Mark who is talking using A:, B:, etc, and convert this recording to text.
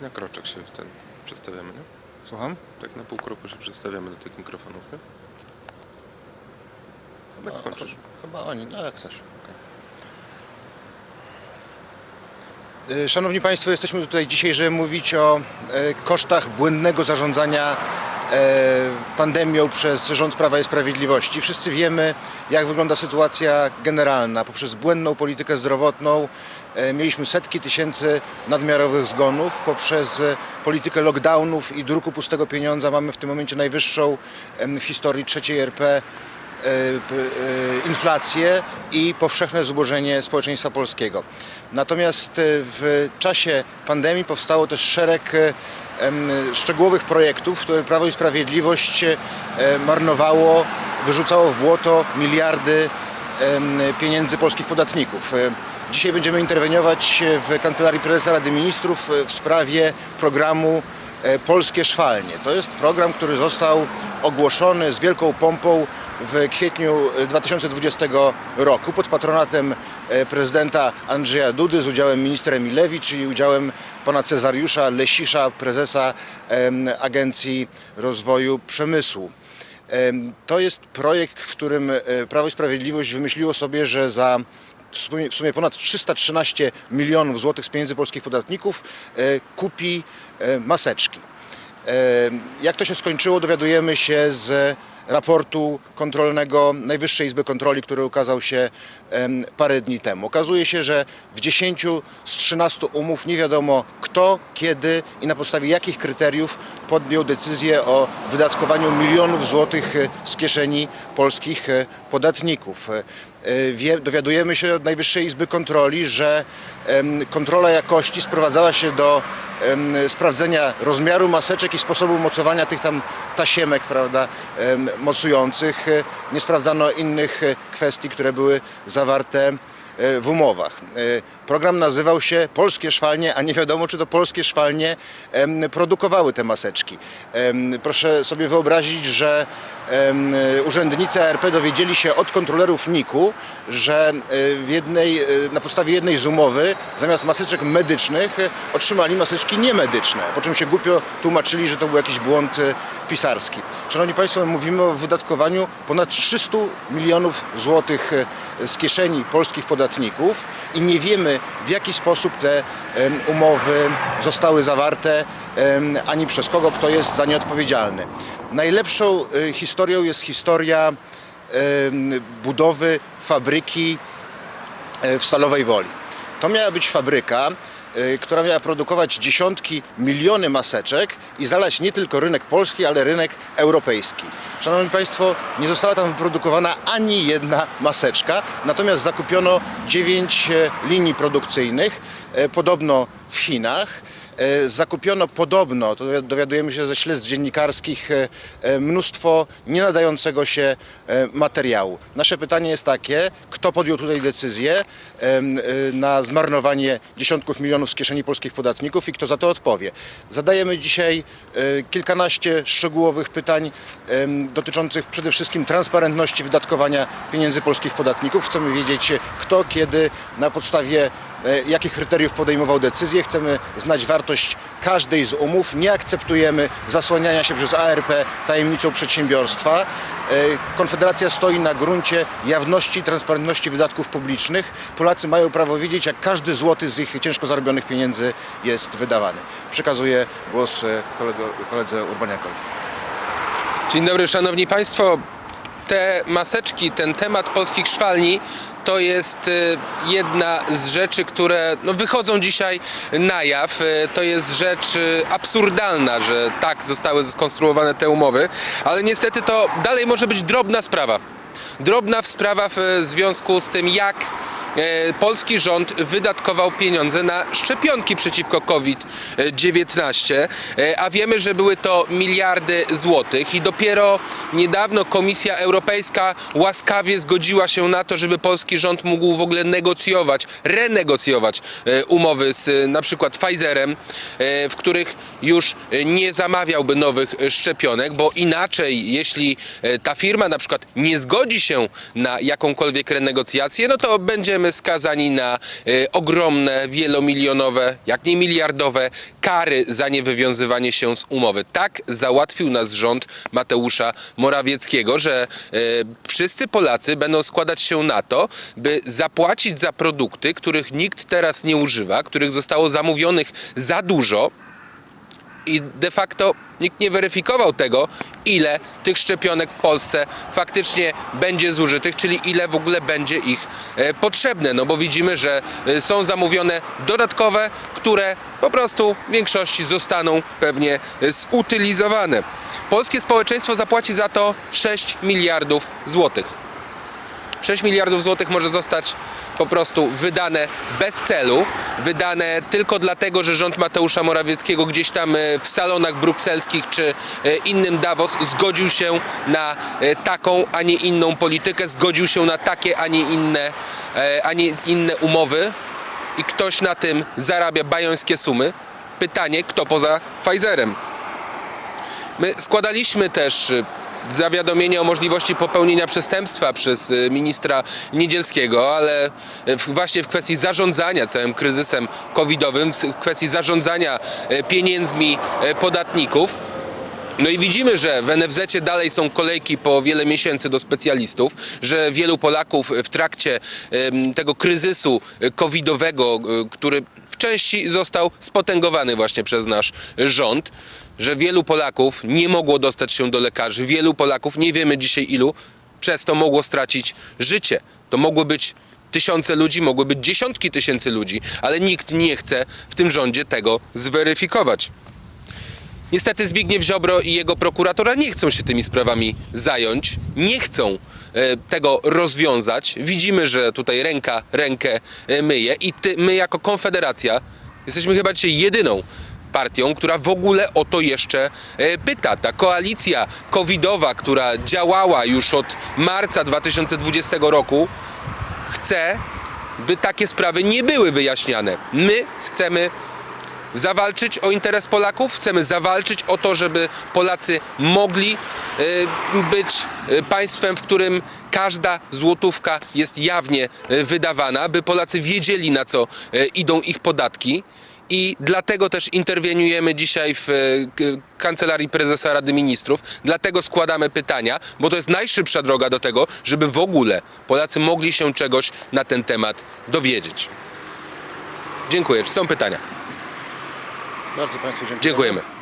A: Na kroczek się ten przedstawiamy, nie?
B: Słucham?
A: Tak na pół kroku się przedstawiamy do tych mikrofonów, nie? Jak skończysz?
B: Chyba oni, no jak chcesz. Y, Szanowni Państwo, jesteśmy tutaj dzisiaj, żeby mówić o e, kosztach błędnego zarządzania pandemią przez rząd Prawa i Sprawiedliwości. Wszyscy wiemy, jak wygląda sytuacja generalna. Poprzez błędną politykę zdrowotną e, mieliśmy setki tysięcy nadmiarowych zgonów. Poprzez e, politykę lockdownów i druku pustego pieniądza mamy w tym momencie najwyższą w historii trzeciej RP e, e, inflację i powszechne zubożenie społeczeństwa polskiego. Natomiast e, w czasie pandemii powstało też szereg e, szczegółowych projektów, które Prawo i Sprawiedliwość e, marnowało, wyrzucało w błoto miliardy pieniędzy polskich podatników. E, Dzisiaj będziemy interweniować w Kancelarii Prezesa Rady Ministrów e, w sprawie programu Polskie Szwalnie. To jest program, który został ogłoszony z wielką pompą w kwietniu e, 2020 roku pod patronatem e, prezydenta Andrzeja Dudy z udziałem ministra Milewicz i udziałem pana Cezariusza Lesisza, prezesa Agencji Rozwoju Przemysłu. Em, To jest projekt, w którym e, Prawo i Sprawiedliwość wymyśliło sobie, że za w sumie, ponad 313 milionów złotych z pieniędzy polskich podatników e, kupi e, maseczki. E, Jak to się skończyło, dowiadujemy się z raportu kontrolnego Najwyższej Izby Kontroli, który ukazał się parę dni temu. Okazuje się, że w 10 z 13 umów nie wiadomo kto, kiedy i na podstawie jakich kryteriów podjął decyzję o wydatkowaniu milionów złotych e, z kieszeni polskich e, podatników. E, dowiadujemy się od Najwyższej Izby Kontroli, że kontrola jakości sprowadzała się do sprawdzenia rozmiaru maseczek i sposobu mocowania tych tam tasiemek, prawda, mocujących. E, Nie sprawdzano innych e, kwestii, które były zawarte e, w umowach. Program nazywał się Polskie Szwalnie, a nie wiadomo, czy to polskie szwalnie produkowały te maseczki. Proszę sobie wyobrazić, że urzędnicy ARP dowiedzieli się od kontrolerów NIK-u, że e, jednej, e, na podstawie jednej z umowy zamiast maseczek medycznych e, otrzymali maseczki niemedyczne, po czym się głupio tłumaczyli, że to był jakiś błąd e, pisarski. Szanowni Państwo, mówimy o wydatkowaniu ponad 300 milionów złotych e, z kieszeni polskich podatników i nie wiemy w jaki sposób te umowy zostały zawarte, ani przez kogo, kto jest za nie odpowiedzialny. Najlepszą e, historią jest historia em, budowy fabryki e, w Stalowej Woli. To miała być fabryka, która miała produkować dziesiątki, miliony maseczek i zalać nie tylko rynek polski, ale rynek europejski. Szanowni Państwo, nie została tam wyprodukowana ani jedna maseczka, natomiast zakupiono dziewięć e, linii produkcyjnych, e, podobno w Chinach. E, Zakupiono podobno, to dowi- dowiadujemy się ze śledztw dziennikarskich, e, e, mnóstwo nie nadającego się materiału. Nasze pytanie jest takie, kto podjął tutaj decyzję na zmarnowanie dziesiątków milionów z kieszeni polskich podatników i kto za to odpowie. Zadajemy dzisiaj kilkanaście szczegółowych pytań dotyczących przede wszystkim transparentności wydatkowania pieniędzy polskich podatników. Chcemy wiedzieć kto, kiedy, na podstawie jakich kryteriów podejmował decyzje. Chcemy znać wartość każdej z umów. Nie akceptujemy zasłaniania się przez ARP tajemnicą przedsiębiorstwa. E, Konfederacja stoi na gruncie jawności i transparentności wydatków publicznych. Polacy mają prawo wiedzieć, jak każdy złoty z ich ciężko zarobionych pieniędzy jest wydawany. Przekazuję głos e, kolego, koledze Urbaniakowi.
A: Dzień dobry, szanowni państwo. Te maseczki, ten temat polskich szwalni to jest y, jedna z rzeczy, które no, wychodzą dzisiaj na jaw. Y, To jest rzecz y, absurdalna, że tak zostały skonstruowane te umowy, ale niestety to dalej może być drobna sprawa. Drobna sprawa w związku z tym, jak polski rząd wydatkował pieniądze na szczepionki przeciwko COVID-19, e, a wiemy, że były to miliardy złotych i dopiero niedawno Komisja Europejska łaskawie zgodziła się na to, żeby polski rząd mógł w ogóle negocjować, renegocjować e, umowy z e, na przykład Pfizerem, e, w których już e, nie zamawiałby nowych e, szczepionek, bo inaczej, jeśli e, ta firma na przykład nie zgodzi się na jakąkolwiek renegocjację, no to będziemy będziemy skazani na e, ogromne, wielomilionowe, jak nie miliardowe kary za niewywiązywanie się z umowy. Tak załatwił nas rząd Mateusza Morawieckiego, że e, wszyscy Polacy będą składać się na to, by zapłacić za produkty, których nikt teraz nie używa, których zostało zamówionych za dużo, i de facto nikt nie weryfikował tego, ile tych szczepionek w Polsce faktycznie będzie zużytych, czyli ile w ogóle będzie ich e, potrzebne. No bo widzimy, że e, są zamówione dodatkowe, które po prostu w większości zostaną pewnie e, zutylizowane. Polskie społeczeństwo zapłaci za to 6 miliardów złotych. 6 miliardów złotych może zostać po prostu wydane bez celu, wydane tylko dlatego, że rząd Mateusza Morawieckiego gdzieś tam e, w salonach brukselskich czy e, innym Davos zgodził się na e, taką, a nie inną politykę, zgodził się na takie, a nie inne, a nie inne umowy i ktoś na tym zarabia bajońskie sumy. Pytanie, kto poza Pfizerem? My składaliśmy też zawiadomienie o możliwości popełnienia przestępstwa przez y, ministra Niedzielskiego, ale y, właśnie w kwestii zarządzania całym kryzysem covidowym, w kwestii zarządzania y, pieniędzmi podatników. No i widzimy, że w NFZ dalej są kolejki po wiele miesięcy do specjalistów, że wielu Polaków w trakcie tego kryzysu covidowego, który w części został spotęgowany właśnie przez nasz rząd, że wielu Polaków nie mogło dostać się do lekarzy, wielu Polaków, nie wiemy dzisiaj ilu, przez to mogło stracić życie. To mogły być tysiące ludzi, mogły być dziesiątki tysięcy ludzi, ale nikt nie chce w tym rządzie tego zweryfikować. Niestety Zbigniew Ziobro i jego prokuratora nie chcą się tymi sprawami zająć, nie chcą e, tego rozwiązać. Widzimy, że tutaj ręka rękę e, myje i ty, my jako Konfederacja jesteśmy chyba dzisiaj jedyną partią, która w ogóle o to jeszcze e, pyta. Ta koalicja covidowa, która działała już od marca 2020 roku, chce, by takie sprawy nie były wyjaśniane. My chcemy zawalczyć o interes Polaków, chcemy zawalczyć o to, żeby Polacy mogli e, być e, państwem, w którym każda złotówka jest jawnie wydawana, by Polacy wiedzieli na co idą ich podatki. I dlatego też interweniujemy dzisiaj w e, kancelarii prezesa Rady Ministrów, dlatego składamy pytania, bo to jest najszybsza droga do tego, żeby w ogóle Polacy mogli się czegoś na ten temat dowiedzieć. Dziękuję. Czy są pytania?
B: Bardzo Państwu dziękuję.
A: Dziękujemy.